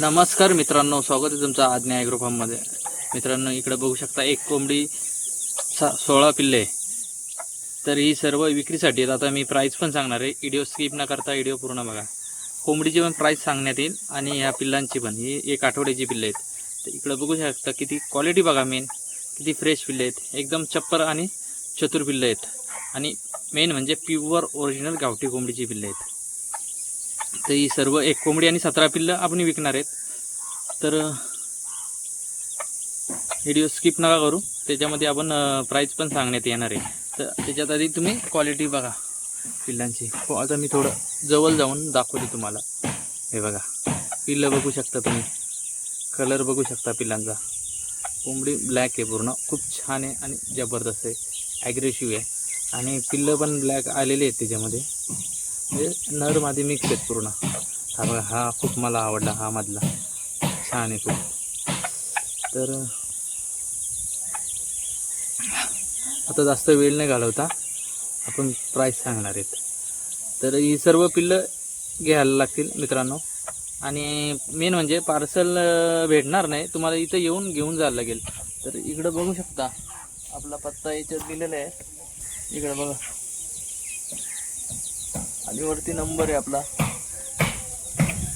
नमस्कार मित्रांनो स्वागत आहे तुमचं आज्ञा ॲग्रो फार्ममध्ये मित्रांनो इकडे बघू शकता एक कोंबडी सा सोळा पिल्ले. तर ही सर्व विक्रीसाठी आहेत. आता मी प्राईस पण सांगणार आहे. व्हिडिओ स्किप न करता व्हिडिओ पूर्ण बघा. कोंबडीची पण प्राईस सांगण्यात येईल आणि ह्या पिल्लांची पण. ही एक आठवड्याची पिल्ले आहेत. तर इकडं बघू शकता किती क्वालिटी बघा मेन किती फ्रेश पिल्ले आहेत. एकदम चप्पर आणि चतुर पिल्ले आहेत. आणि मेन म्हणजे प्युअर ओरिजिनल गावठी कोंबडीची पिल्ले आहेत. तर ही सर्व एक कोंबडी आणि सतरा पिल्लं आपण विकणार आहेत. तर व्हिडिओ स्किप नका करू. त्याच्यामध्ये आपण प्राईस पण सांगण्यात येणार आहे. तर त्याच्यात आधी तुम्ही क्वालिटी बघा पिल्लांची. हो आता मी थोडं जवळ जाऊन दाखवते तुम्हाला. हे बघा. पिल्लं बघू शकता तुम्ही. कलर बघू शकता पिल्लांचा. कोंबडी ब्लॅक आहे पूर्ण. खूप छान आहे आणि जबरदस्त आहे. ॲग्रेसिव्ह आहे. आणि पिल्लं पण ब्लॅक आलेले आहेत त्याच्यामध्ये. म्हणजे नर मादी मिक्स आहेत पूर्ण. हा बघा हा खूप मला आवडला हा मधला. छान आहे खूप. तर आता जास्त वेळ नाही घालवता. आपण प्राईस सांगणार आहेत. तर ही सर्व पिल्लं घ्यायला लागतील मित्रांनो. आणि मेन म्हणजे पार्सल भेटणार नाही. तुम्हाला इथं येऊन घेऊन जायला लागेल. तर इकडं बघू शकता. आपला पत्ता याच्यात दिलेला आहे. इकडं बघा. आणि वरती नंबर आहे आपला.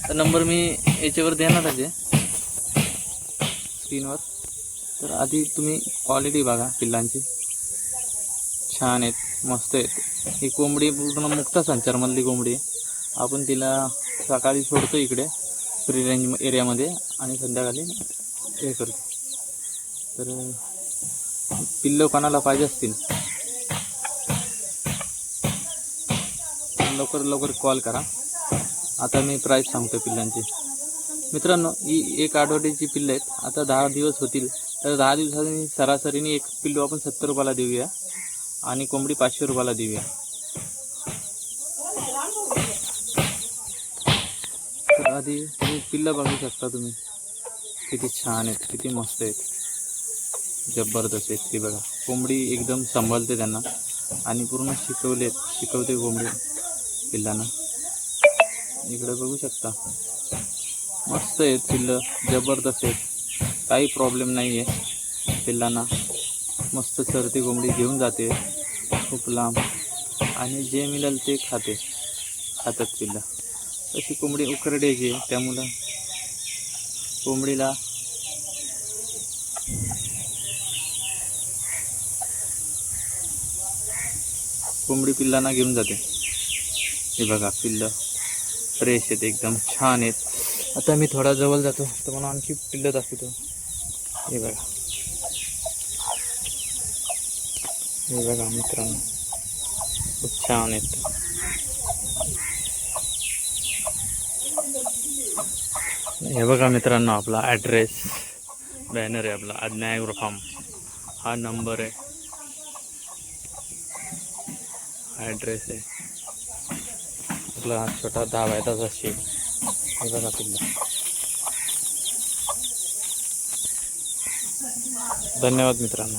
तर नंबर मी याच्यावर देणारच आहे. स्क्रीनवर तर आधी तुम्ही क्वालिटी बघा पिल्लांची. छान आहेत मस्त आहेत. ही कोंबडी पूर्ण मुक्त संचारमधली कोंबडी आहे. आपण तिला सकाळी सोडतो इकडे फ्री रेंज एरियामध्ये आणि संध्याकाळी हे करतो. तर पिल्लं कोणाला पाहिजे असतील? लवकर लवकर कॉल करा. आता मी प्राईस सांगतो पिल्लांची. मित्रांनो ही एक आठवड्याची पिल्लं आहेत. आता दहा दिवस होतील. तर दहा दिवसांनी सरासरीने एक पिल्लू आपण सत्तर रुपयाला देऊया. आणि कोंबडी पाचशे रुपयाला देऊया. तर आधी तुम्ही पिल्लं बघू शकता तुम्ही. किती छान आहेत किती मस्त आहेत. जबरदस्त आहेत ती बघा. कोंबडी एकदम सांभाळते त्यांना. आणि पूर्ण शिकवले आहेत शिकवते कोंबडी. पिल्लांना. इकडे बघू शकता. मस्त आहेत पिल्लं जबरदस्त आहेत. काही प्रॉब्लेम नाही आहे पिल्लांना. मस्त चरती कोंबडी घेऊन जाते. खूप लांब. आणि जे मिळेल ते खाते. खातात पिल्लं. तशी कोंबडी उकरड्याची आहे त्यामुळं कोंबडीला कोंबडी पिल्लांना घेऊन जाते. हे बघा पिल्लं फ्रेश आहेत एकदम छान आहेत. आता मी थोडा जवळ जातो तर मला आणखी पिल्लं दाखवतो. हे बघा. हे बघा मित्रांनो खूप छान आहेत. हे बघा मित्रांनो आपला ॲड्रेस बॅनर आहे आपला आज्ञा फार्म हा नंबर आहे. हा ॲड्रेस आहे. आपला छोटा दहा बायताचा शेड हे बघा पिल्ला धन्यवाद मित्रांनो.